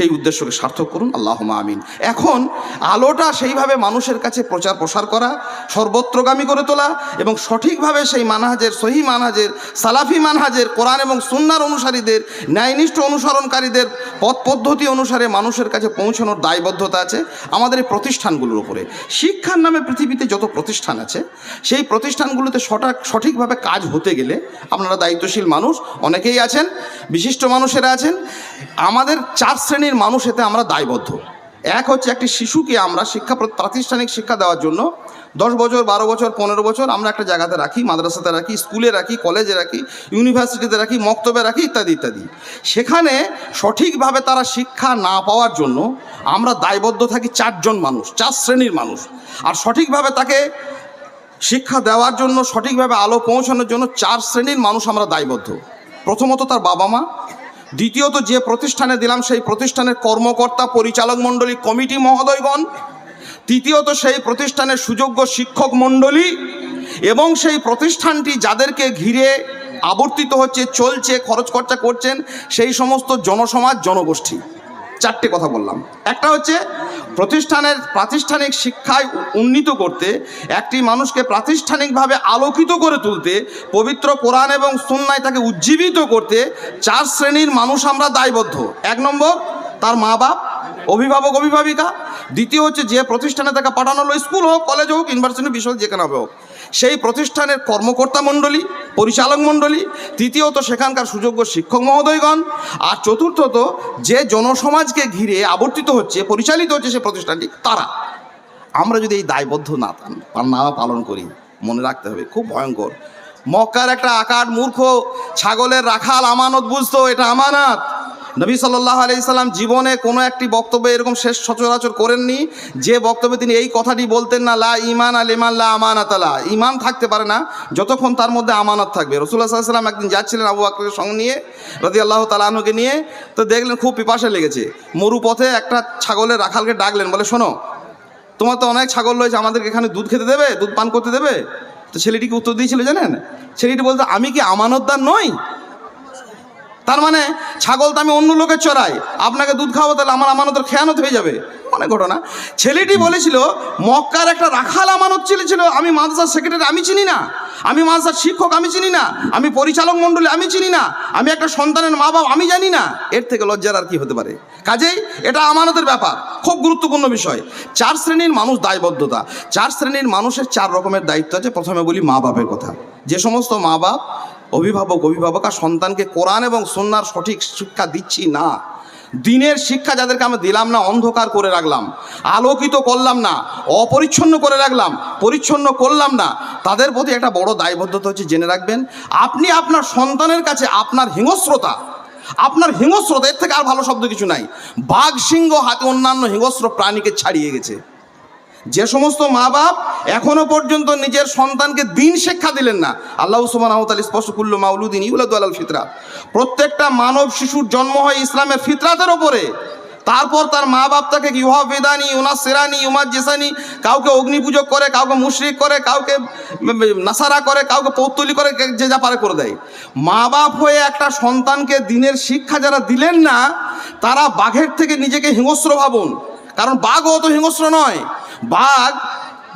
সেই উদ্দেশ্যকে সার্থক করুন আল্লাহ আমিন। এখন আলোটা সেইভাবে মানুষের কাছে প্রচার প্রসার করা, সর্বত্রগামী করে তোলা এবং সঠিকভাবে সেই মানহাজের, সহি মানহাজের, সালাফি মানহাজের, কোরআন এবং সুন্নার অনুসারীদের, ন্যায়নিষ্ঠ অনুসরণকারীদের পথ পদ্ধতি অনুসারে মানুষের কাছে পৌঁছানোর দায়বদ্ধতা আছে আমাদের এই প্রতিষ্ঠানগুলোর উপরে। শিক্ষার নামে পৃথিবীতে যত প্রতিষ্ঠান আছে, সেই প্রতিষ্ঠানগুলোতে সঠিক সঠিকভাবে কাজ হতে গেলে আপনারা দায়িত্বশীল মানুষ, অনেকেই আছেন, বিশিষ্ট মানুষেরা আছেন, আমাদের চার শ্রেণির মানুষ এতে আমরা দায়বদ্ধ। এক হচ্ছে একটি শিশুকে আমরা শিক্ষা প্রাতিষ্ঠানিক শিক্ষা দেওয়ার জন্য দশ বছর, বারো বছর, পনেরো বছর আমরা একটা জায়গাতে রাখি, মাদ্রাসাতে রাখি, স্কুলে রাখি, কলেজে রাখি, ইউনিভার্সিটিতে রাখি, মক্তবে রাখি, ইত্যাদি ইত্যাদি। সেখানে সঠিকভাবে তারা শিক্ষা না পাওয়ার জন্য আমরা দায়বদ্ধ থাকি চারজন মানুষ, চার শ্রেণির মানুষ। আর সঠিকভাবে তাকে শিক্ষা দেওয়ার জন্য, সঠিকভাবে আলো পৌঁছানোর জন্য চার শ্রেণির মানুষ আমরা দায়বদ্ধ। প্রথমত তার বাবা মা দ্বিতীয়ত যে প্রতিষ্ঠানে দিলাম, সেই প্রতিষ্ঠানের কর্মকর্তা পরিচালক মণ্ডলী কমিটি মহোদয়গণ। তৃতীয়ত সেই প্রতিষ্ঠানের সুযোগ্য শিক্ষক মণ্ডলী এবং সেই প্রতিষ্ঠানটি যাদেরকে ঘিরে আবর্তিত হচ্ছে, চলছে খরচ খরচা করছেন, সেই সমস্ত জনসমাজ, জনগোষ্ঠী। চারটে কথা বললাম। একটা হচ্ছে প্রতিষ্ঠানের প্রাতিষ্ঠানিক শিক্ষায় উন্নীত করতে, একটি মানুষকে প্রাতিষ্ঠানিকভাবে আলোকিত করে তুলতে, পবিত্র কোরআন এবং সুন্নায় তাকে উজ্জীবিত করতে চার শ্রেণির মানুষ আমরা দায়বদ্ধ। এক নম্বর, তার মা বাপ, অভিভাবক, অভিভাবিকা। দ্বিতীয় হচ্ছে যে প্রতিষ্ঠানে তাকে পাঠানো হলো স্কুল হোক, কলেজ হোক, ইউনিভার্সিটি, বিশ্ববিদ্যালয়, যেখানে হবে হোক। সেই প্রতিষ্ঠানের কর্মকর্তা মণ্ডলী, পরিচালক মণ্ডলী, তৃতীয়ত সেখানকার সুযোগ্য শিক্ষক মহোদয়গণ, আর চতুর্থত যে জনসমাজকে ঘিরে আবর্তিত হচ্ছে, পরিচালিত হচ্ছে সে প্রতিষ্ঠানটি, তারা। আমরা যদি এই দায়বদ্ধ না না, পালন করি, মনে রাখতে হবে, খুব ভয়ঙ্কর। মক্কার একটা আকার মূর্খ, ছাগলের রাখাল আমানত বুঝতো, এটা আমানত। নবী সাল্লাহ আলাইসাল্লাম জীবনে কোনো একটি বক্তব্য এরকম শেষ সচরাচর করেননি। যে বক্তব্যে তিনি এই কথাটি বলতেন না, লা ইমান আল ইমান লা আমানাত আলা। ইমান থাকতে পারে না, যতক্ষণ তার মধ্যে আমানত থাকবে। রসুল্লাহ সাল্লাম একদিন যাচ্ছিলেন আবু আকরের সঙ্গে নিয়ে রদি আল্লাহ তালাহকে নিয়ে। তো দেখলেন খুব পিপাসা লেগেছে। মরু পথে একটা ছাগলের রাখালকে ডাকলেন, বলে, শোনো, তোমার তো অনেক ছাগল রয়েছে, আমাদেরকে এখানে দুধ খেতে দেবে, দুধ পান করতে দেবে? তো ছেলেটিকে উত্তর দিয়েছিল জানেন? ছেলেটি বলতো, আমি কি আমানতদার নই? তার মানে ছাগল তো আমি অন্য লোকের চড়াই, আপনাকে দুধ খাওয়াবো তাহলে আমার আমানতের খেয়ানত হয়ে যাবে। অনেক ঘটনা। ছেলেটি বলেছিল, মক্কার একটা রাখাল আমানত ছিল আমি মাদ্রাসার সেক্রেটারি আমি চিনি না, আমি মাদ্রাসার শিক্ষক আমি চিনি না, আমি পরিচালক মণ্ডলী আমি চিনি না, আমি একটা সন্তানের মা বাবা আমি জানি না। এর থেকে লজ্জার আর কি হতে পারে? কাজেই এটা আমানতের ব্যাপার, খুব গুরুত্বপূর্ণ বিষয়। চার শ্রেণির মানুষ দায়বদ্ধতা, চার শ্রেণির মানুষের চার রকমের দায়িত্ব আছে। প্রথমে বলি মা বাপের কথা। যে সমস্ত মা বাপ অভিভাবক, অভিভাবকা সন্তানকে কোরআন এবং সন্ন্যার সঠিক শিক্ষা দিচ্ছি না। দিনের শিক্ষা যাদেরকে আমি দিলাম না, অন্ধকার করে রাখলাম, আলোকিত করলাম না, অপরিচ্ছন্ন করে রাখলাম, পরিচ্ছন্ন করলাম না, তাদের প্রতি একটা বড় দায়বদ্ধতা হচ্ছে জেনে রাখবেন, আপনি আপনার সন্তানের কাছে আপনার হিংস্রতা আপনার হিংস্রতা, এর থেকে আর ভালো শব্দ কিছু নাই। বাঘ সিংহ হাতে অন্যান্য হিংস্র প্রাণীকে ছাড়িয়ে গেছে। যে সমস্ত মা বাপ এখনও পর্যন্ত নিজের সন্তানকে দিন শিক্ষা দিলেন না। আল্লাহ সুমান স্পষ্ট করল মাউলুদ্দিন ইউলাদ আল ফিতরা প্রত্যেকটা মানব শিশুর জন্ম হয় ইসলামের ফিতরাতের ওপরে তারপর তার মা বাপ তাকে ইউহা বেদানি ইউনা সেরানি ইউমাদ জেসানি কাউকে অগ্নি পুজো করে, কাউকে মুশরিক করে, কাউকে নাসারা করে, কাউকে পৌত্তলি করে, যে যা পারে করে দেয়। মা বাপ হয়ে একটা সন্তানকে দিনের শিক্ষা যারা দিলেন না, তারা বাঘের থেকে নিজেকে হিংস্র ভাবুন। কারণ বাঘও তো হিংস্র নয়। বাঘ,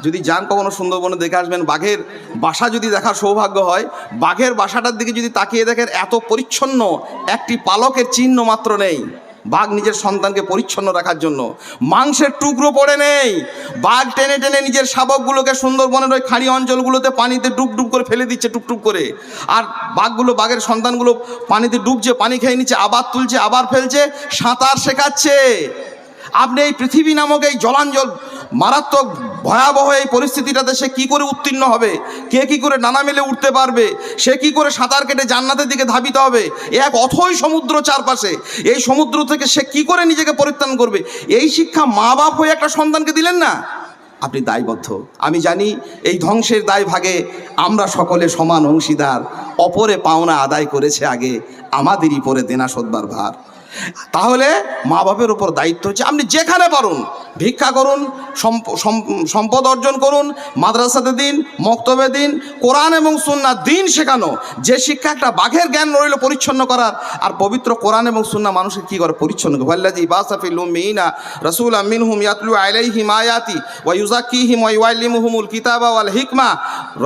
যদি যান কখনো সুন্দরবনে দেখে আসবেন, বাঘের বাসা যদি দেখার সৌভাগ্য হয়, বাঘের বাসাটার দিকে যদি তাকিয়ে দেখেন, এত পরিচ্ছন্ন, একটি পালকের চিহ্ন মাত্র নেই। বাঘ নিজের সন্তানকে পরিচ্ছন্ন রাখার জন্য। মাংসের টুকরো পড়ে নেই। বাঘ টেনে টেনে নিজের শাবকগুলোকে সুন্দরবনের ওই খাঁড়ি অঞ্চলগুলোতে পানিতে ডুব ডুব করে ফেলে দিচ্ছে টুকটুক করে। আর বাঘগুলো, বাঘের সন্তানগুলো পানিতে ডুবছে, পানি খেয়ে নিচ্ছে, আবার তুলছে, আবার ফেলছে, সাঁতার শেখাচ্ছে। আপনি এই পৃথিবী নামক এই জলাঞ্জল মারাত্মক ভয়াবহ এই পরিস্থিতিটাতে সে কি করে উত্তীর্ণ হবে? কে কি করে নানা মেলে উঠতে পারবে? সে কি করে সাঁতার কেটে জান্নাতের দিকে ধাবিত হবে? এ এক অথই সমুদ্র চারপাশে। এই সমুদ্র থেকে সে কি করে নিজেকে পরিত্রাণ করবে? এই শিক্ষা মা বাপ হয়ে একটা সন্তানকে দিলেন না? আপনি দায়বদ্ধ। আমি জানি এই ধ্বংসের দায় ভাগে আমরা সকলে সমান অংশীদার। অপরে পাওনা আদায় করেছে আগে আমাদেরই পরে দেনা শোধবার ভার। তাহলে মা বাপের উপর দায়িত্ব হচ্ছে। আপনি যেখানে পারুন, ভিক্ষা করুন সম্পদ অর্জন করুন, মাদ্রাসাতে দিন, মক্তবে দিন, কোরআন এবং সুন্না দিন শেখানো। যে শিক্ষা একটা বাঘের জ্ঞান রইল পরিচ্ছন্ন করার, আর পবিত্র কোরআন এবং সুন্না মানুষকে কি করে? পরিচ্ছন্ন ভাল্লাজি রাসূল মিনহুম ইয়াতলু আলাইহিম আয়াতি ওয়া ইউজাক্কিহিম ওয়া ইউআল্লিমুহুমুল কিতাবা ওয়াল হিকমা।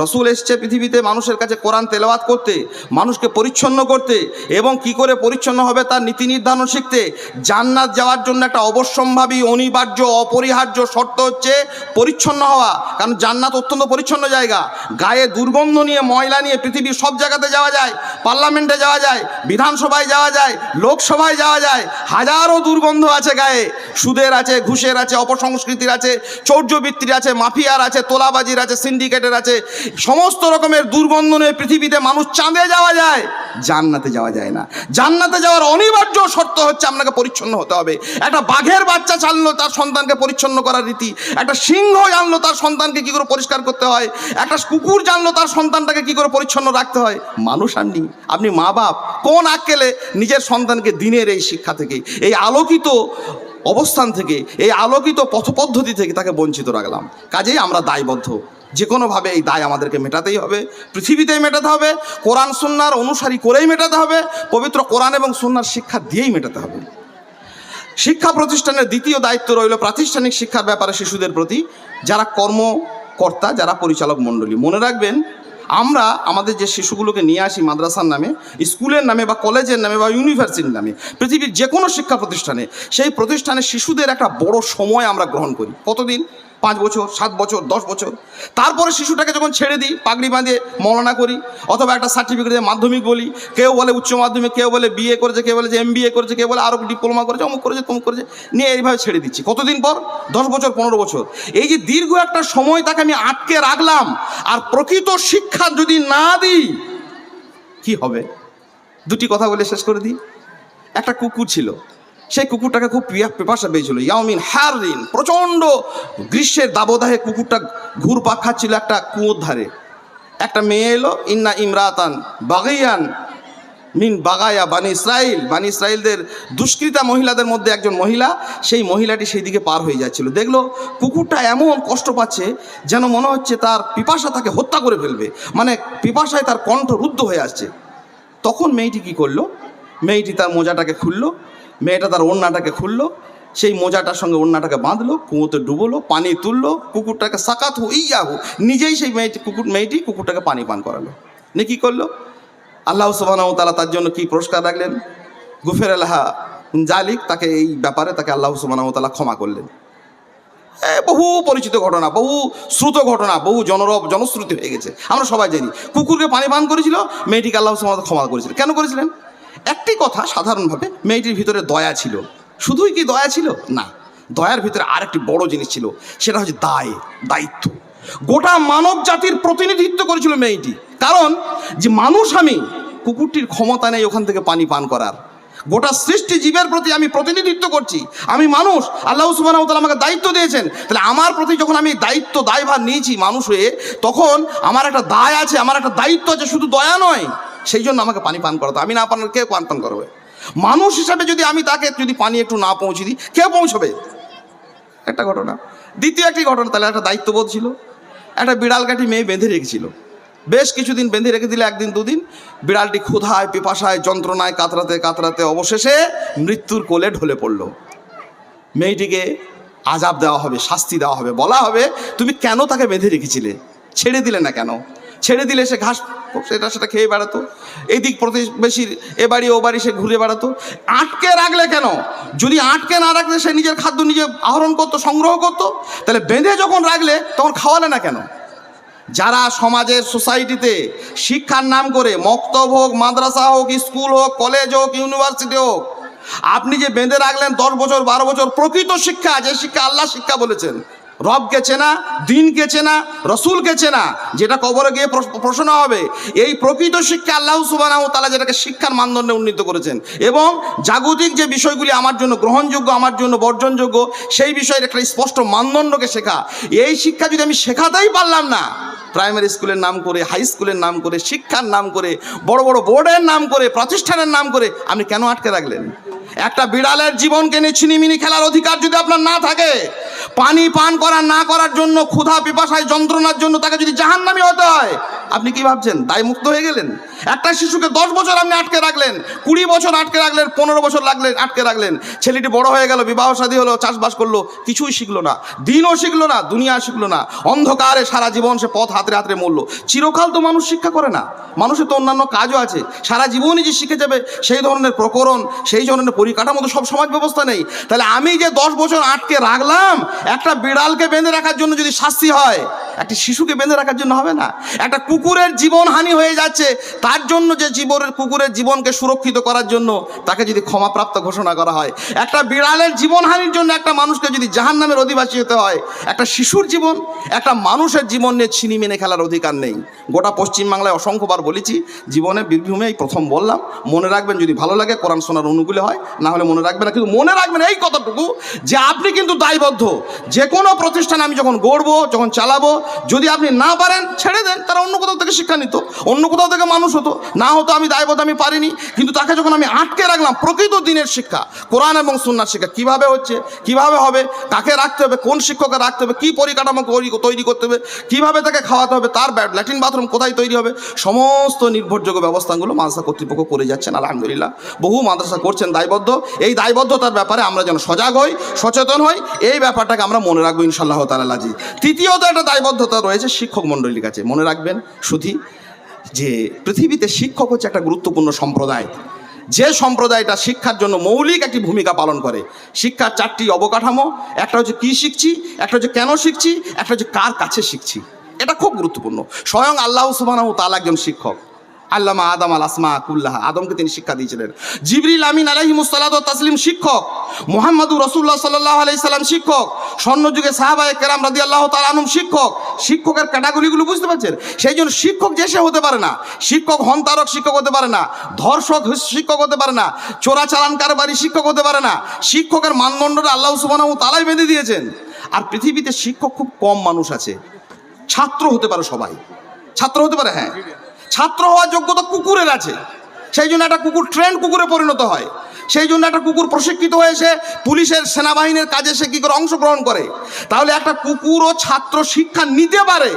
রসুল এসছে পৃথিবীতে মানুষের কাছে কোরআন তেলাওয়াত করতে, মানুষকে পরিচ্ছন্ন করতে, এবং কি করে পরিচ্ছন্ন হবে তার নীতি নির্ধারণ শিখতে, জান্নাত যাওয়ার জন্য একটা অবশ্যম্ভাবী, অনিবার্য, অপরিহার্য শর্ত হচ্ছে পরিচ্ছন্ন হওয়া। কারণ জান্নাত অত্যন্ত পরিচ্ছন্ন জায়গা। গায়ে দুর্গন্ধ নিয়ে, ময়লা নিয়ে পৃথিবীর সব জায়গাতে যাওয়া যায়। পার্লামেন্টে যাওয়া যায়, বিধানসভায় যাওয়া যায়, লোকসভায় যাওয়া যায়। হাজারো দুর্গন্ধ আছে গায়ে। সুদের আছে, ঘুষের আছে, অপসংস্কৃতির আছে, চৌর্যবৃত্তির আছে, মাফিয়ার আছে, তোলাবাজির আছে, সিন্ডিকেটের আছে। সমস্ত রকমের দুর্গন্ধ নিয়ে পৃথিবীতে মানুষ চাঁদে যাওয়া যায়। জান্নাতে যাওয়া যায় না। জান্নাতে যাওয়ার অনিবার্য শর্ত হচ্ছে আপনাকে পরিচ্ছন্ন হতে হবে। একটা বাঘের বাচ্চা চাললো, তার সন্তানকে পরিচ্ছন্ন করার রীতি। একটা সিংহ জানলো, তার সন্তানকে কি করে পরিষ্কার করতে হয়। একটা কুকুর জানলো, তার সন্তানটাকে কি করে পরিচ্ছন্ন রাখতে হয়। মানুষ আননি আপনি মা বাপ, কোন আক্কেলে নিজের সন্তানকে দিনের এই শিক্ষা থেকে, এই আলোকিত অবস্থান থেকে, এই আলোকিত পথপদ্ধতি থেকে তাকে বঞ্চিত রাখলাম। কাজেই আমরা দায়বদ্ধ। যে কোনোভাবে এই দায় আমাদেরকে মেটাতেই হবে, পৃথিবীতেই মেটাতে হবে, কোরআন, সুন্নার অনুসারী করেই মেটাতে হবে, পবিত্র কোরআন এবং সুন্নার শিক্ষা দিয়েই মেটাতে হবে। শিক্ষা প্রতিষ্ঠানের দ্বিতীয় দায়িত্ব রইল প্রাতিষ্ঠানিক শিক্ষার ব্যাপারে শিশুদের প্রতি, যারা কর্মকর্তা, যারা পরিচালক মণ্ডলী। মনে রাখবেন, আমরা আমাদের যে শিশুগুলোকে নিয়ে আসি মাদ্রাসার নামে, স্কুলের নামে বা কলেজের নামে বা ইউনিভার্সিটির নামে, পৃথিবীর যে কোনো শিক্ষা প্রতিষ্ঠানে, সেই প্রতিষ্ঠানে শিশুদের একটা বড় সময় আমরা গ্রহণ করি। কতদিন? পাঁচ বছর, সাত বছর, দশ বছর। তারপরে শিশুটাকে যখন ছেড়ে দিই, পাগড়ি বাঁধে, মলনা করি, অথবা একটা সার্টিফিকেট দিয়ে মাধ্যমিক বলি, কেউ বলে উচ্চ মাধ্যমিক, কেউ বলে বিএ করেছে, কেউ বলে যে এম করেছে, কেউ বলে আরও ডিপ্লোমা করেছে, অমুক করেছে, তমুক করেছে, নিয়ে এইভাবে ছেড়ে দিচ্ছি। কতদিন পর? দশ বছর, পনেরো বছর। এই যে দীর্ঘ একটা সময় তাকে আমি আটকে রাখলাম, আর প্রকৃত শিক্ষা যদি না দিই, কি হবে? দুটি কথা বলে শেষ করে দিই। একটা কুকুর ছিল। সেই কুকুরটাকে খুব পিয়া পেপাসা পেয়েছিল। ইয়ামিন হার দিন প্রচণ্ড গ্রীষ্মের দাবদাহে কুকুরটা ঘুরপাক খাচ্ছিল একটা কুয়োর ধারে। একটা মেয়ে এলো, ইন্না ইমরাতান বাগাইয়ান মিন বাগায়া বানি ইসরাইল বানি ইসরাইলদের দুষ্কৃতা মহিলাদের মধ্যে একজন মহিলা, সেই মহিলাটি সেই দিকে পার হয়ে যাচ্ছিল। দেখল কুকুরটা এমন কষ্ট পাচ্ছে যেন মনে হচ্ছে তার পিপাসা তাকে হত্যা করে ফেলবে। মানে পিপাসায় তার কণ্ঠ রুদ্ধ হয়ে আসছে। তখন মেয়েটি কি করল? মেয়েটি তার মোজাটাকে খুললো মেয়েটা তার ওড়নাটাকে খুললো, সেই মোজাটার সঙ্গে ওড়নাটাকে বাঁধলো, কুঁয়োতে ডুবোলো, পানি তুললো, কুকুরটাকে সাকাত হু, ইয়াহু, নিজেই সেই মেয়েটি, কুকুর, মেয়েটি কুকুরটাকে পানি পান করালো। নিয়ে কী করল? আল্লাহ সুবাহ তালা তার জন্য কি পুরস্কার রাখলেন? গুফের আল্লাহা জালিক তাকে এই ব্যাপারে তাকে আল্লাহ সুবাহ তালা ক্ষমা করলেন। বহু পরিচিত ঘটনা, বহু শ্রুত ঘটনা, বহু জনরব, জনশ্রুতি হয়ে গেছে। আমরা সবাই জানি, কুকুরকে পানি পান করেছিল, মেয়েটিকে আল্লাহ সুবাহ ক্ষমা করেছিলেন। কেন করেছিলেন? একটি কথা সাধারণভাবে মেয়েটির ভিতরে দয়া ছিল। শুধুই কি দয়া ছিল? না। দয়ার ভিতরে আরেকটি বড় জিনিস ছিল, সেটা হচ্ছে দায়, দায়িত্ব। গোটা মানব জাতির প্রতিনিধিত্ব করেছিল মেয়েটি। কারণ যে মানুষ আমি, কুকুরটির ক্ষমতা নেই ওখান থেকে পানি পান করার। গোটা সৃষ্টি জীবের প্রতি আমি প্রতিনিধিত্ব করছি। আমি মানুষ। আল্লাহ সুবাহ আমাকে দায়িত্ব দিয়েছেন। তাহলে আমার প্রতি যখন আমি দায়িত্ব, দায়ভার নিয়েছি মানুষ হয়ে, তখন আমার একটা দায় আছে, আমার একটা দায়িত্ব আছে, শুধু দয়া নয়, সেই জন্য আমাকে পানি পান করাতো আমি না পান কে পান পান করবে? মানুষ হিসাবে যদি আমি তাকে, যদি পানি একটু না পৌঁছে দিই, কে পৌঁছবে? একটা ঘটনা। দ্বিতীয় একটি ঘটনা, তাহলে একটা দায়িত্ববোধ ছিল। একটা বিড়াল কাঠি মেয়ে বেঁধে রেখেছিল। বেশ কিছুদিন বেঁধে রেখে দিলে একদিন, দুদিন। বিড়ালটি ক্ষুধায়, পিপাসায়, যন্ত্রণায় কাতরাতে কাতরাতে অবশেষে মৃত্যুর কোলে ঢলে পড়ল। মেয়েটিকে আজাব দেওয়া হবে, শাস্তি দেওয়া হবে, বলা হবে, তুমি কেন তাকে বেঁধে রেখেছিলে? ছেড়ে দিলে না কেন? ছেড়ে দিলে সে ঘাস সেটা সেটা খেয়ে বেড়াতো। এদিক প্রতিবেশীর এ বাড়ি, ও বাড়ি সে ঘুরে বেড়াতো। আটকে রাখলে কেন? যদি আটকে না রাখলে সে নিজের খাদ্য নিজে আহরণ করতো, সংগ্রহ করতো, তাহলে বেঁধে যখন রাখলে, তখন খাওয়ালে না কেন? যারা সমাজের সোসাইটিতে শিক্ষার নাম করে মক্তব হোক, মাদ্রাসা হোক, স্কুল হোক, কলেজ হোক, ইউনিভার্সিটি হোক, আপনি যে বেঁধে রাখলেন দশ বছর, বারো বছর প্রকৃত শিক্ষা, যে শিক্ষা আল্লাহ শিক্ষা বলেছেন রবকে চেনা, দিনকে চেনা, রসুলকে চেনা, যেটা কবরে গিয়ে প্রশ- প্রশ্ন হবে। এই প্রকৃত শিক্ষা আল্লাহ সুবাহ তালা যেটাকে শিক্ষার মানদণ্ডে উন্নীত করেছেন। এবং জাগতিক যে বিষয়গুলি আমার জন্য গ্রহণযোগ্য, আমার জন্য বর্জনযোগ্য, সেই বিষয়ের একটা স্পষ্ট মানদণ্ডকে শেখা। এই শিক্ষা যদি আমি শেখাতেই পারলাম না, প্রাইমারি স্কুলের নাম করে, হাই স্কুলের নাম করে, শিক্ষার নাম করে, বড় বড় বোর্ডের নাম করে, প্রতিষ্ঠানের নাম করে, আপনি কেন আটকে রাখলেন? একটা বিড়ালের জীবনকে নিয়ে ছিনিমিনি খেলার অধিকার যদি আপনার না থাকে, পানি পান করা না করার জন্য, ক্ষুধা পিপাসায় যন্ত্রণার জন্য তাকে যদি জাহান্নামি হতে হয়, আপনি কি ভাবছেন? দায় মুক্ত হয়ে গেলেন? একটা শিশুকে দশ বছর আপনি আটকে রাখলেন, কুড়ি বছর আটকে রাখলেন, পনেরো বছর লাগলেন, আটকে রাখলেন। ছেলেটি বড় হয়ে গেল, বিবাহ শাদী হলো, চাষবাস করল, কিছুই শিখলো না। দিনও শিখলো না, দুনিয়া শিখলো না। অন্ধকারে সারা জীবন সে পথ হাতরে হাতরে মরলো। চিরকাল তো মানুষ শিক্ষা করে না। মানুষের তো অন্যান্য কাজও আছে। সারা জীবনই যে শিখে যাবে, সেই ধরনের প্রকরণ, সেই ধরনের পরিকাঠামো তো সব সমাজ ব্যবস্থা নেই। তাহলে আমি যে দশ বছর আটকে রাখলাম, একটা বিড়ালকে বেঁধে রাখার জন্য যদি শাস্তি হয়, একটি শিশুকে বেঁধে রাখার জন্য হবে না? একটা কুকুরের জীবন হানি হয়ে যাচ্ছে, তার জন্য যে জীবনের কুকুরের জীবনকে সুরক্ষিত করার জন্য তাকে যদি ক্ষমাপ্রাপ্ত ঘোষণা করা হয়। একটা বিড়ালের জীবনহানির জন্য একটা মানুষকে যদি জাহান নামের অধিবাসী হতে হয়, একটা শিশুর জীবন, একটা মানুষের জীবন নিয়ে ছিনি মেনে খেলার অধিকার নেই। গোটা পশ্চিমবাংলায় অসংখ্যবার বলেছি জীবনে বীরভূমে এই প্রথম বললাম, মনে রাখবেন যদি ভালো লাগে কোরআন শোনার অনুকূলে হয়, না হলে মনে রাখবেন না। কিন্তু মনে রাখবেন এই কথাটুকু, যে আপনি কিন্তু দায়বদ্ধ, যে কোনো প্রতিষ্ঠান আমি যখন গড়বো, যখন চালাবো, যদি আপনি না পারেন, ছেড়ে দেন, তারা অন্য কোথাও থেকে শিক্ষা নিত। অন্য কোথাও থেকে মানুষ হতো। না হতো আমি দায়বদ্ধ আমি পারিনি, কিন্তু তাকে যখন আমি আটকে রাখলাম, প্রকৃত দিনের শিক্ষা, কোরআন এবং সুন্নার শিক্ষা, কীভাবে হচ্ছে, কীভাবে হবে, কাকে রাখতে হবে, কোন শিক্ষককে রাখতে হবে, কী পরিকাঠামো তৈরি- করতে হবে, কীভাবে তাকে খাওয়াতে হবে, তার ল্যাট্রিন বাথরুম কোথায় তৈরি হবে, সমস্ত নির্ভরযোগ্য ব্যবস্থাগুলো মাদ্রাসা কর্তৃপক্ষ করে যাচ্ছেন, আলহামদুলিল্লাহ। বহু মাদ্রাসা করছেন দায়বদ্ধ। এই দায়বদ্ধতার ব্যাপারে আমরা যেন সজাগ হই, সচেতন হই, এই ব্যাপারটাকে আমরা মনে রাখব ইনশাল্লাহ তালাজি তৃতীয়ত একটা দায়বদ্ধতা রয়েছে শিক্ষক মণ্ডলীর কাছে। মনে রাখবেন শুধু যে পৃথিবীতে শিক্ষক হচ্ছে একটা গুরুত্বপূর্ণ সম্প্রদায়। যে সম্প্রদায়টা শিক্ষার জন্য মৌলিক একটি ভূমিকা পালন করে। শিক্ষার চারটি অবকাঠামো, একটা হচ্ছে কী শিখছি, একটা হচ্ছে কেন শিখছি, একটা হচ্ছে কার কাছে শিখছি। এটা খুব গুরুত্বপূর্ণ। স্বয়ং আল্লাহ সুবাহ তাল একজন শিক্ষক। আল্লামা আদম আল আসমা কুল্লাহ, আদমকে তিনি শিক্ষা দিয়েছিলেন। জিবরিল আমিন আলাহি মুস্তালাদ তাসলিম শিক্ষক, মোহাম্মদুর রসুল্লাহ সাল্লাহ আলাই সাল্লাম শিক্ষক, স্বর্ণযুগে সাহাবায় কেরাম রাদি আল্লাহ তালানুম শিক্ষক। শিক্ষকের ক্যাটাগরিগুলো বুঝতে পারছেন? সেই জন্য শিক্ষক যে সে হতে পারে না, শিক্ষক হন্তারক শিক্ষক হতে পারে না, ধর্ষক শিক্ষক হতে পারে না চোরাচালান কারবারি শিক্ষক হতে পারে না, শিক্ষকের মানদণ্ডটা আল্লাহ সুবাহ তালাই বেঁধে দিয়েছেন। আর পৃথিবীতে শিক্ষক খুব কম মানুষ আছে। ছাত্র হতে পারে সবাই। ছাত্র হতে পারে হ্যাঁ। ছাত্র হওয়ার যোগ্যতা কুকুরের আছে। সেই জন্য একটা কুকুর ট্রেন কুকুরে পরিণত হয়। সেই জন্য একটা কুকুর প্রশিক্ষিত হয়েছে পুলিশের, সেনাবাহিনীর কাজে সে কী করে অংশগ্রহণ করে। তাহলে একটা কুকুর ও ছাত্র শিক্ষা নিতে পারে,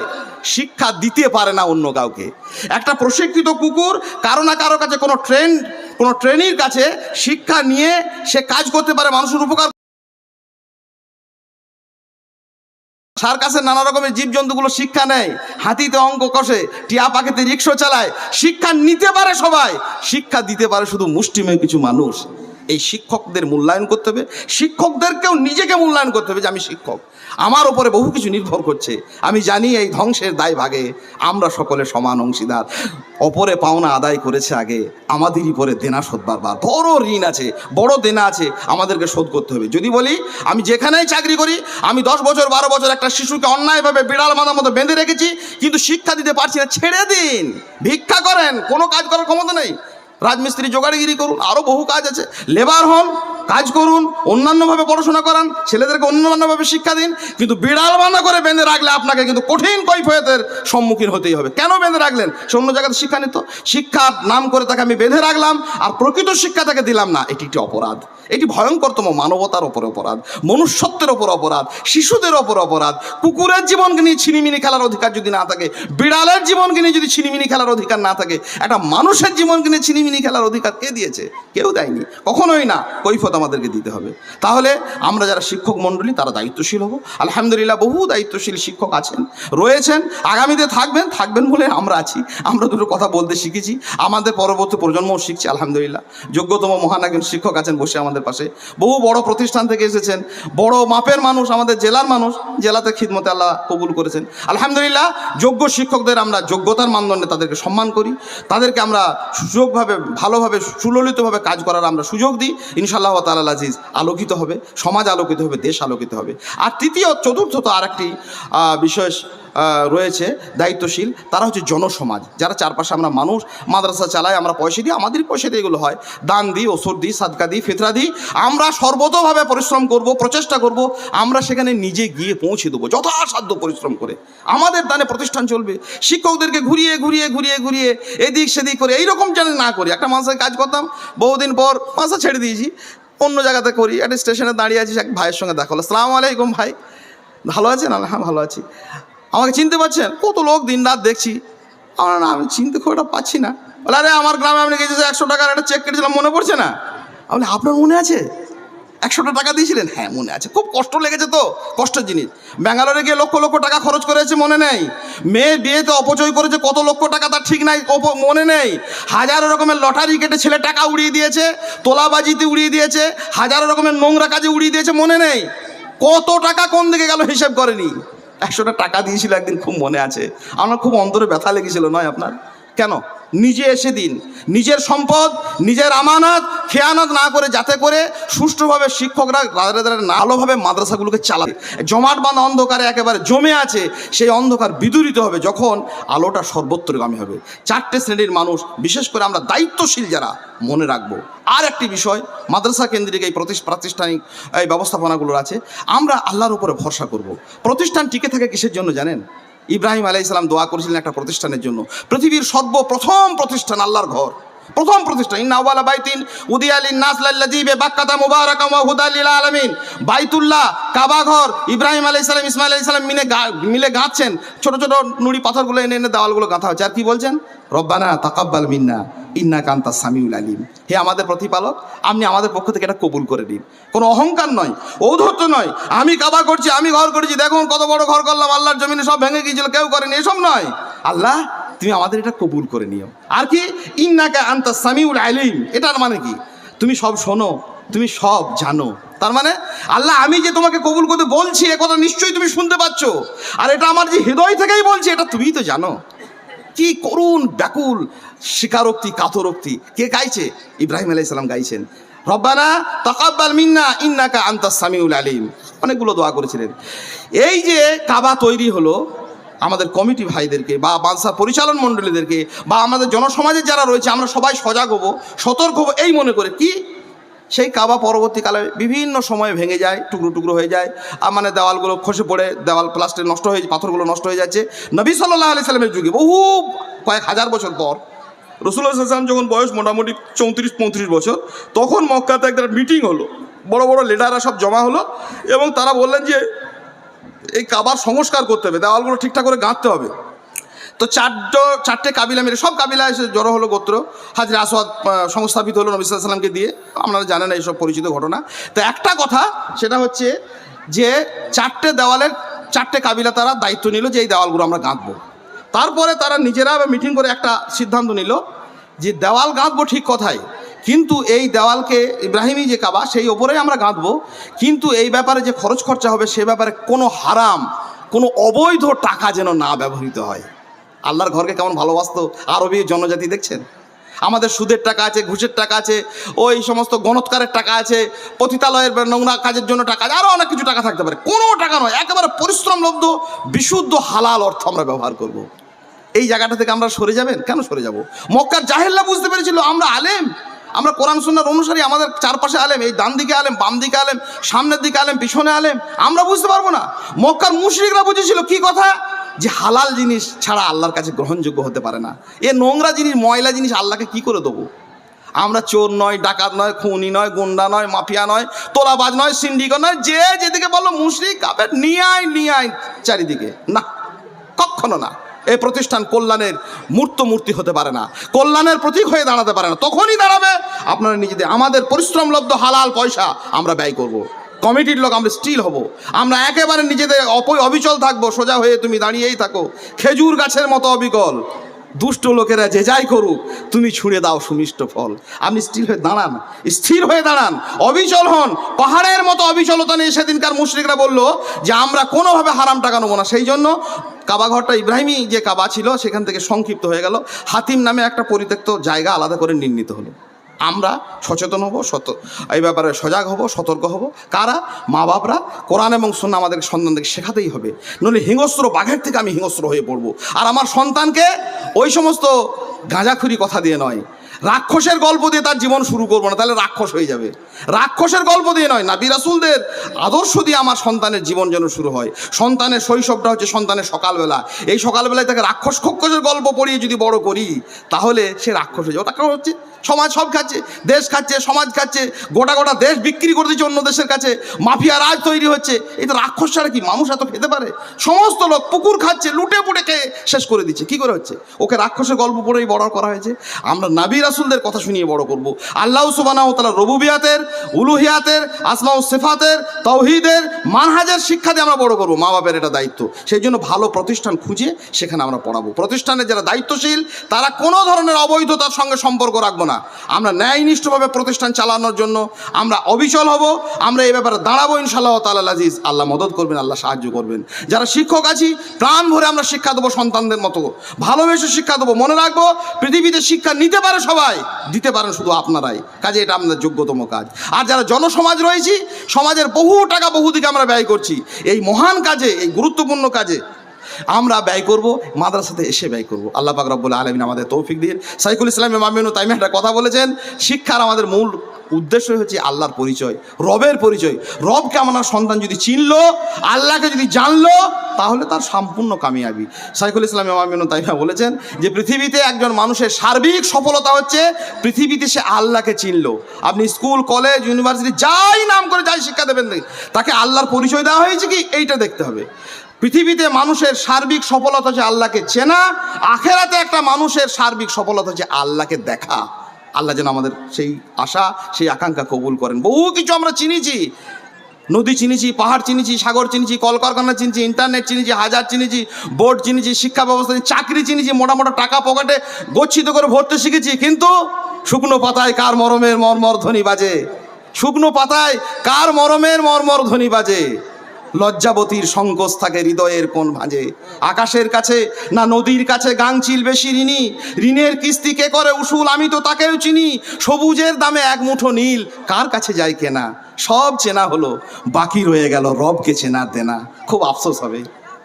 শিক্ষা দিতে পারে না অন্য কাউকে। একটা প্রশিক্ষিত কুকুর কারও না কারও কাছে কোনো ট্রেন কোনো ট্রেনির কাছে শিক্ষা নিয়ে সে কাজ করতে পারে, মানুষের উপকার সার্কাসের নানা রকমের জীবজন্তুগুলো শিক্ষা নেয়, হাতিতে অঙ্ক কষে, টিয়া পাখিতে রিক্সা চালায়, শিক্ষা নিতে পারে সবাই, শিক্ষা দিতে পারে শুধু মুষ্টিমেয় কিছু মানুষ। এই শিক্ষকদের মূল্যায়ন করতে হবে। শিক্ষকদেরকেও নিজেকে মূল্যায়ন করতে হবে যে আমি শিক্ষক। আমার ওপরে বহু কিছু নির্ভর করছে। আমি জানি এই ধ্বংসের দায় ভাগে আমরা সকলে সমান অংশীদার। অপরে পাওনা আদায় করেছে আগে, আমাদেরই পরে দেনা শোধ বারবার। বড় ঋণ আছে, বড় দেনা আছে, আমাদেরকে শোধ করতে হবে। যদি বলি, আমি যেখানেই চাকরি করি, আমি দশ বছর, বারো বছর একটা শিশুকে অন্যায়ভাবে বিড়াল মাথার মতো বেঁধে রেখেছি, কিন্তু শিক্ষা দিতে পারছি না, ছেড়ে দিন। ভিক্ষা করেন, কোনো কাজ করার ক্ষমতা নেই। রাজমিস্ত্রি জোগাড়গিরি করুন আরও বহু কাজ আছে। লেবার হন কাজ করুন, অন্যান্যভাবে পড়াশোনা করান, ছেলেদেরকে অন্যান্যভাবে শিক্ষা দিন, কিন্তু বিড়াল বান্ধা করে বেঁধে রাখলে আপনাকে কিন্তু কঠিন কৈফিয়তের সম্মুখীন হতেই হবে। কেন বেঁধে রাখলেন? সে অন্য জায়গাতে শিক্ষা নিত। শিক্ষার নাম করে তাকে আমি বেঁধে রাখলাম, আর প্রকৃত শিক্ষা তাকে দিলাম না। এটি একটি অপরাধ। এটি ভয়ঙ্করতম মানবতার ওপর অপরাধ, মনুষ্যত্বের ওপর অপরাধ, শিশুদের ওপর অপরাধ। কুকুরের জীবনকে নিয়ে ছিনিমিনি খেলার অধিকার যদি না থাকে, বিড়ালের জীবনকে নিয়ে যদি ছিনিমিনি খেলার অধিকার না থাকে, একটা মানুষের জীবনকে নিয়ে ছিনিমিনি খেলার অধিকার কে দিয়েছে? কেউ দেয়নি। কখনোই না। কৈফত আমাদেরকে দিতে হবে। তাহলে আমরা যারা শিক্ষক মণ্ডলী, তারা দায়িত্বশীল হব। আলহামদুলিল্লাহ বহু দায়িত্বশীল শিক্ষক আছেন, রয়েছেন, আগামীতে থাকবেন থাকবেন বলে আমরা আছি। আমরা দুটো কথা বলতে শিখেছি, আমাদের পরবর্তী প্রজন্মও শিখছে, আলহামদুলিল্লাহ। যোগ্যতম মহান একজন শিক্ষক আছেন বসে আমাদের পাশে। বহু বড় প্রতিষ্ঠান থেকে এসেছেন, বড় মাপের মানুষ, আমাদের জেলার মানুষ, জেলাতে খিদমতে আল্লাহ কবুল করেছেন। আলহামদুলিল্লাহ, যোগ্য শিক্ষকদের আমরা যোগ্যতার মানদণ্ডে তাদেরকে সম্মান করি। তাদেরকে আমরা সুযোগভাবে, ভালোভাবে, সুললিতভাবে কাজ করার আমরা সুযোগ দিই। ইনশাআল্লাহ তালাল আজিজ আলোকিত হবে, সমাজ আলোকিত হবে, দেশ আলোকিত হবে। আর তৃতীয়, চতুর্থত আর একটি বিশেষ রয়েছে, দায়িত্বশীল, তারা হচ্ছে জনসমাজ। যারা চারপাশে আমরা মানুষ, মাদ্রাসা চালাই আমরা পয়সা দিই আমাদের পয়সা দিয়ে এগুলো হয়। দান দিই, ওষুধ দিই, সাদকা দিই, ফেতরা দিই, আমরা সর্বতভাবে পরিশ্রম করব, প্রচেষ্টা করব, আমরা সেখানে নিজে গিয়ে পৌঁছে দেবো, যথাসাধ্য পরিশ্রম করে। আমাদের দানে প্রতিষ্ঠান চলবে। শিক্ষকদেরকে ঘুরিয়ে ঘুরিয়ে ঘুরিয়ে ঘুরিয়ে, এদিক সেদিক করে, এইরকম যেন না করি। একটা মানুষের কাজ করতাম, বহুদিন পর মাসা ছেড়ে দিয়েছি, অন্য জায়গাতে করি, একটা স্টেশনে দাঁড়িয়ে আছি, এক ভাইয়ের সঙ্গে দেখা হলো। সালাম আলাইকুম ভাই। ভালো আছেন? আল্লাহ ভালো আছি। আমাকে চিনতে পারছেন? কত লোক দিন রাত দেখছি। আমার না, আমি চিনতে খুব একটা পাচ্ছি না। বলে, আরে, আমার গ্রামে আপনি গেছে একশো টাকার একটা চেক কেটেছিলাম, মনে পড়ছে না? আমি আপনার মনে আছে? একশোটা টাকা দিয়েছিলেন? হ্যাঁ মনে আছে। খুব কষ্ট লেগেছে তো, কষ্টের জিনিস। ব্যাঙ্গালোরে গিয়ে লক্ষ লক্ষ টাকা খরচ করেছে মনে নেই। মেয়ের বিয়েতে অপচয় করেছে, কত লক্ষ টাকা তার ঠিক নাই মনে নেই। হাজারো রকমের লটারি কেটে ছেলে টাকা উড়িয়ে দিয়েছে, তোলাবাজিতে উড়িয়ে দিয়েছে, হাজারো রকমের নোংরা কাজে উড়িয়ে দিয়েছে, মনে নেই। কত টাকা কোন দিকে গেল, হিসেব করেনি। একশোটা টাকা দিয়েছিল একদিন, খুব মনে আছে। আমার খুব অন্তরে ব্যথা লেগেছিল, নয় আপনার? কেন? নিজে এসে দিন। নিজের সম্পদ, নিজের আমানত, খেয়ানত না করে, যাতে করে সুষ্ঠুভাবে শিক্ষকরা ভালোভাবে মাদ্রাসাগুলোকে চালাবে জমাট বাঁধ অন্ধকারে একেবারে জমে আছে, সেই অন্ধকার বিদূরিত হবে যখন আলোটা সর্বত্রগামী হবে। চারটে শ্রেণির মানুষ, বিশেষ করে আমরা দায়িত্বশীল যারা, মনে রাখব। আর একটি বিষয়, মাদ্রাসা কেন্দ্রিক এই প্রতিষ্ঠা প্রাতিষ্ঠানিক এই ব্যবস্থাপনাগুলোর আছে। আমরা আল্লাহর উপরে ভরসা করব। প্রতিষ্ঠান টিকে থাকে কিসের জন্য জানেন? ইব্রাহিম আলাই ইসলাম দোয়া করেছিলেন একটা প্রতিষ্ঠানের জন্য। পৃথিবীর সর্বপ্রথম প্রতিষ্ঠান আল্লাহর ঘর। প্রথম প্রতিষ্ঠান। ইন্না আওয়ালা বাইতিন উদিয়ালিন নাস লাল্লাযীবে বাক্কাতা মুবারাকাম ওয়া হুদালিল আলামিন। বাইতুল্লাহ, কাবা ঘর। ইব্রাহিম আলাইহিস সালাম ইসমাইল আলাইহিস সালাম মিলে মিলে গাঁথছেন। ছোট ছোট নুড়ি পাথরগুলো এনে এনে দেওয়ালগুলো গাঁথা হচ্ছে আর কি বলছেন? রব্বানা তাকাব্বাল মিন্না। ইন্না কান্তা সামিউল আলিম। হে আমাদের প্রতিপালক, আপনি আমাদের পক্ষ থেকে এটা কবুল করে দিন কোনো অহংকার নয়, ঔদ্ধত্য নয়, আমি কাবা করছি, আমি ঘর করেছি, দেখুন কত বড় ঘর করলাম, আল্লাহর জমিনে সব ভেঙে গিয়েছিল, কেউ করেনি, এসব নয়। আল্লাহ, তুমি আমাদের এটা কবুল করে নিও। আর কি? ইন্নাকা আন্তা সামিউল আলিম। এটার মানে কি? তুমি সব শোনো, তুমি সব জানো। তার মানে আল্লাহ, আমি যে তোমাকে কবুল করতে বলছি, এ কথা নিশ্চয়ই তুমি শুনতে পাচ্ছ। আর এটা আমার যে হৃদয় থেকেই বলছি, এটা তুমিই তো জানো। কি করুণ ব্যাকুল স্বীকারোক্তি, কাতরোক্তি। কে গাইছে? ইব্রাহিম আলাইসাল্লাম গাইছেন। রব্বানা তাকাব্বাল মিন্না, ইন্নাকা আন্তাস সামিউল আলিম। অনেকগুলো দোয়া করেছিলেন। এই যে কাবা তৈরি হলো, আমাদের কমিটি ভাইদেরকে বা বাংসা পরিচালন মণ্ডলীদেরকে বা আমাদের জনসমাজের যারা রয়েছে, আমরা সবাই সজাগ হব, সতর্ক হব, এই মনে করে কি সেই কাবা পরবর্তীকালে বিভিন্ন সময়ে ভেঙে যায়, টুকরো টুকরো হয়ে যায়। আর মানে দেওয়ালগুলো খসে পড়ে, দেওয়াল প্লাস্টিক নষ্ট হয়ে, পাথরগুলো নষ্ট হয়ে যাচ্ছে। নবী সাল্লাহ আলি সাল্লামের যুগে বহু কয়েক হাজার বছর পর রসুল্লাহ সাল্লাম যখন বয়স মোটামুটি চৌত্রিশ, পঁয়ত্রিশ বছর, তখন মক্কাতে একটা মিটিং হলো। বড় বড় লিডাররা সব জমা হলো এবং তারা বললেন যে, এই কাবার সংস্কার করতে হবে, দেওয়ালগুলো ঠিকঠাক করে গাঁথতে হবে। তো চারট চারটে কাবিলা মেরে, সব কাবিলা এসে জড়ো হলো গোত্র, হাজির আসওয়াদ সংস্থাপিত হলো নবী সাল্লামকে দিয়ে। আপনারা জানেন এইসব পরিচিত ঘটনা। তো একটা কথা, সেটা হচ্ছে যে চারটে দেওয়ালের চারটে কাবিলা তারা দায়িত্ব নিল যে এই দেওয়ালগুলো আমরা গাঁথবো। তারপরে তারা নিজেরা মিটিং করে একটা সিদ্ধান্ত নিল যে দেওয়াল গাঁথবো ঠিক কথাই। কিন্তু এই দেওয়ালকে ইব্রাহিমী যে কাবা, সেই ওপরেই আমরা গাঁথবো। কিন্তু এই ব্যাপারে যে খরচ খরচা হবে, সে ব্যাপারে কোনো হারাম, কোনো অবৈধ টাকা যেন না ব্যবহৃত হয়। আল্লাহর ঘরকে কেমন ভালোবাসতো? আরবি জনজাতি, দেখছেন? আমাদের সুদের টাকা আছে, ঘুষের টাকা আছে, ওই সমস্ত গণৎকারের টাকা আছে, পতিতালয়ের নোংরা কাজের জন্য টাকা আছে আরও অনেক কিছু টাকা থাকতে পারে। কোনো টাকা নয়, একেবারে পরিশ্রমলব্ধ, বিশুদ্ধ, হালাল অর্থ আমরা ব্যবহার করব। এই জায়গাটা থেকে আমরা সরে যাবেন? কেন সরে যাব? মক্কার জাহেল্লা বুঝতে পেরেছিল, আমরা আলেম। আমরা কোরআন সুন্নার অনুসারী, আমাদের চারপাশে আলেম, এই ডান দিকে আলেম, বাম দিকে আলেম, সামনের দিকে আলেম, পিছনে আলেম, আমরা বুঝতে পারব না। মক্কার মুশরিকরা বুঝেছিল, কি কথা? যে হালাল জিনিস ছাড়া আল্লাহর কাছে গ্রহণযোগ্য হতে পারে না। এ নোংরা জিনিস, ময়লা জিনিস আল্লাহকে কি করে দেবো? আমরা চোর নয়, ডাকাত নয়, খুনি নয়, গুন্ডা নয়, মাফিয়া নয়, তোলাবাজ নয় সিন্ডিক নয়, যে যেদিকে বলল মুশরিক কাপের নিয়ে আয় নিয়ে আয় চারিদিকে। না, কখনো না। এই প্রতিষ্ঠান কল্যাণের মূর্ত মূর্তি হতে পারে না। কল্যাণের প্রতীক হয়ে দাঁড়াতে পারে না। তখনই দাঁড়াবে। আপনারা নিজেদের, আমাদের পরিশ্রমলব্ধ হালাল পয়সা আমরা ব্যয় করব। কমিটির লোক, আমরা স্টিল হব। আমরা একেবারে নিজেদের অবিচল থাকব, সোজা হয়ে তুমি দাঁড়িয়েই থাকো। খেজুর গাছের মতো অবিকল। দুষ্ট লোকেরা যে যাই করুক, তুমি ছুঁড়ে দাও সুমিষ্ট ফল। আপনি স্থির হয়ে দাঁড়ান, স্থির হয়ে দাঁড়ান। অবিচল হন। পাহাড়ের মতো অবিচলতা নিয়ে সেদিনকার মুশরিকরা বলল যে আমরা কোনোভাবে হারাম টাকা নেব না। সেই জন্য কাবাঘরটা ইব্রাহিমী যে কাবা ছিল, সেখান থেকে সংক্ষিপ্ত হয়ে গেল। হাতিম নামে একটা পরিত্যক্ত জায়গা আলাদা করে নির্মিত হলো। আমরা সচেতন হব, সত, এই ব্যাপারে সজাগ হব, সতর্ক হব। কারা? মা বাপরা। কোরআন এবং সন্না আমাদের সন্তানদেরকে শেখাতেই হবে। নইলে হিংস্র, বাঘের থেকে আমি হিংস্র হয়ে পড়ব। আর আমার সন্তানকে ওই সমস্ত গাঁজাখুরি কথা দিয়ে নয়। রাক্ষসের গল্প দিয়ে তার জীবন শুরু করব না, তাহলে রাক্ষস হয়ে যাবে। রাক্ষসের গল্প দিয়ে নয়, নাবি রাসুলদের আদর্শ দিয়ে আমার সন্তানের জীবন যেন শুরু হয়। সন্তানের শৈশবটা হচ্ছে সন্তানের সকালবেলা। এই সকালবেলায় তাকে রাক্ষস খক্ষসের গল্প পড়িয়ে যদি বড় করি, তাহলে সে রাক্ষস হয়ে যাবে। ওটা হচ্ছে, সমাজ সব খাচ্ছে, দেশ খাচ্ছে, সমাজ খাচ্ছে, গোটা গোটা দেশ বিক্রি করে দিচ্ছে অন্য দেশের কাছে, মাফিয়া রাজ তৈরি হচ্ছে। তো রাক্ষস ছাড়া কি মানুষ এত খেতে পারে? সমস্ত লোক পুকুর খাচ্ছে, লুটে পুটে খেয়ে শেষ করে দিচ্ছে। কি করে হচ্ছে? ওকে রাক্ষসের গল্প পড়েই বড় করা হয়েছে। আমরা নাবি রাসুলদের কথা শুনিয়ে বড় করব। আল্লাহ সুবানাহ তালা রবুবিয়াতের, উলুহিয়াতের, আসমাউ সেফাতের তৌহিদের মানহাজের শিক্ষা দিয়ে আমরা বড় করব। মা বাপের এটা দায়িত্ব। সেই জন্য ভালো প্রতিষ্ঠান খুঁজে সেখানে আমরা পড়াবো। প্রতিষ্ঠানের যারা দায়িত্বশীল, তারা কোনো ধরনের অবৈধতার সঙ্গে সম্পর্ক রাখব না। আমরা ন্যায়নিষ্ঠভাবে প্রতিষ্ঠান চালানোর জন্য আমরা অবিচল হব। আমরা এই ব্যাপারে দাঁড়াবো ইনশাল্লাহ তাল আজিজ। আল্লাহ মদত করবেন, আল্লাহ সাহায্য করবেন। যারা শিক্ষক আছি, প্রাণ ভরে আমরা শিক্ষা দেবো সন্তানদের মতো। ভালোবেসে শিক্ষা দেবো, মনে রাখব, পৃথিবীতে শিক্ষা নিতে পারে সবাই দিতে পারেন শুধু আপনারাই। কাজে এটা আপনার যোগ্যতম কাজ। আর যারা জনসমাজ রয়েছি, সমাজের বহু টাকা বহু দিকে আমরা ব্যয় করছি, এই মহান কাজে, এই গুরুত্বপূর্ণ কাজে আমরা ব্যয় করব, মাদ্রাসাতে এসে ব্যয় করব। আল্লাহ পাক রব্বুল আলমিন আমাদের তৌফিক দিয়ে সাইকুল ইসলাম মামিনু তাইমে একটা কথা বলেছেন, শিক্ষার আমাদের মূল উদ্দেশ্য হচ্ছে আল্লাহর পরিচয়, রবের পরিচয়। রবকে আমার সন্তান যদি চিনলো, আল্লাহকে যদি জানলো, তাহলে তার সম্পূর্ণ কামিয়াবি। সাইকুল ইসলাম মামিনু তাইমা বলেছেন যে পৃথিবীতে একজন মানুষের সার্বিক সফলতা হচ্ছে পৃথিবীতে সে আল্লাহকে চিনলো। আপনি স্কুল, কলেজ, ইউনিভার্সিটি যাই নাম করে যাই শিক্ষা দেবেন তাকে আল্লাহর পরিচয় দেওয়া হয়েছে কি? এইটা দেখতে হবে। পৃথিবীতে মানুষের সার্বিক সফলতা হচ্ছে আল্লাহকে চেনা, আখেরাতে একটা মানুষের সার্বিক সফলতা হচ্ছে আল্লাহকে দেখা। আল্লাহ যেন আমাদের সেই আশা, সেই আকাঙ্ক্ষা কবুল করেন। বহু কিছু আমরা চিনিছি। নদী চিনেছি, পাহাড় চিনেছি, সাগর চিনেছি, কলকারখানা চিনেছি, ইন্টারনেট চিনেছি, হাজার চিনেছি, বোর্ড চিনেছি, শিক্ষা ব্যবস্থা চাকরি চিনেছি, মোটা মোটা টাকা পকেটে গচ্ছিত করে ভরতে শিখেছি। কিন্তু শুকনো পাতায় কার মরমের মর্মর ধ্বনি বাজে? শুকনো পাতায় কার মরমের মর্মর ধ্বনি বাজে? লজ্জাবতীর সংকোচ থাকে হৃদয়ের কোন ভাঁজে। আকাশের কাছে না নদীর কাছে গাংচিল বেশি ঋণী? ঋণের কিস্তি কে করে উসুল? আমি তো তাকেও চিনি। সবুজের দামে এক মুঠো নীল। কার কাছে যায় কেনা? সব চেনা হলো। বাকি রয়ে গেল রবকে চেনার দেনা। খুব আফসোস হবে।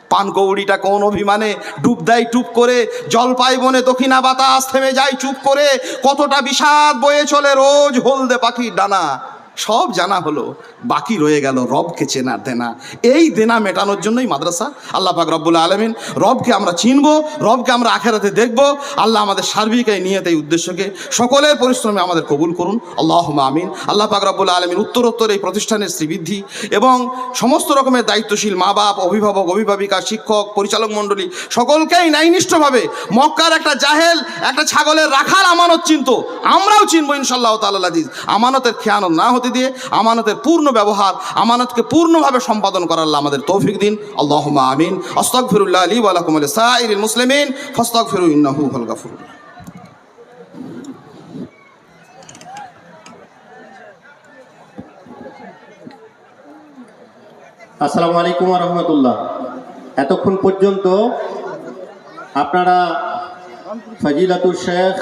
পানকৌড়িটা কোন অভিমানে? ডুব দেয় টুপ করে। জলপাই বনে দক্ষিণা বাতাস থেমে যায় চুপ করে। কতটা বিষাদ বয়ে চলে রোজ হলদে পাখির ডানা। সব জানা হলো, বাকি রয়ে গেল রবকে চেনার দেনা। এই দেনা মেটানোর জন্যই মাদ্রাসা, আল্লাহ পাক রব্বুল আলমিন রবকে আমরা চিনবো, রবকে আমরা আখেরাতে দেখব। আল্লাহ আমাদের সার্বিক এই নিয়ত, এই উদ্দেশ্যকে সকলের পরিশ্রমে আমাদের কবুল করুন। আল্লাহ আমিন। আল্লাহ পাক রব্বুল আলমিন উত্তরোত্তর এই প্রতিষ্ঠানের শ্রীবৃদ্ধি এবং সমস্ত রকমের দায়িত্বশীল মা বাপ, অভিভাবক, অভিভাবিকা, শিক্ষক, পরিচালক মণ্ডলী সকলকেই ন্যায়নিষ্ঠভাবে মক্কার একটা জাহেল, একটা ছাগলের রাখার আমানত চিনত। আমরাও চিনবো ইনশাল্লাহ তাল্লাহ আমানতের খেয়ানত না হতে দিয়ে আমানতের পূর্ণ ব্যবহার, আমানতকে পূর্ণভাবে সম্পাদন করার আমাদের তৌফিক দিন। আল্লাহ আমিন। আস্তক ফিরুল্লাহ আলী ওয়ালাকুম সাইর মুসলিমিন। ফস্তক ফিরু ইন্নাহু হল গাফুর আসসালামু আলাইকুম রহমতুল্লাহ। এতক্ষণ পর্যন্ত আপনারা ফজিলাতুর শেখ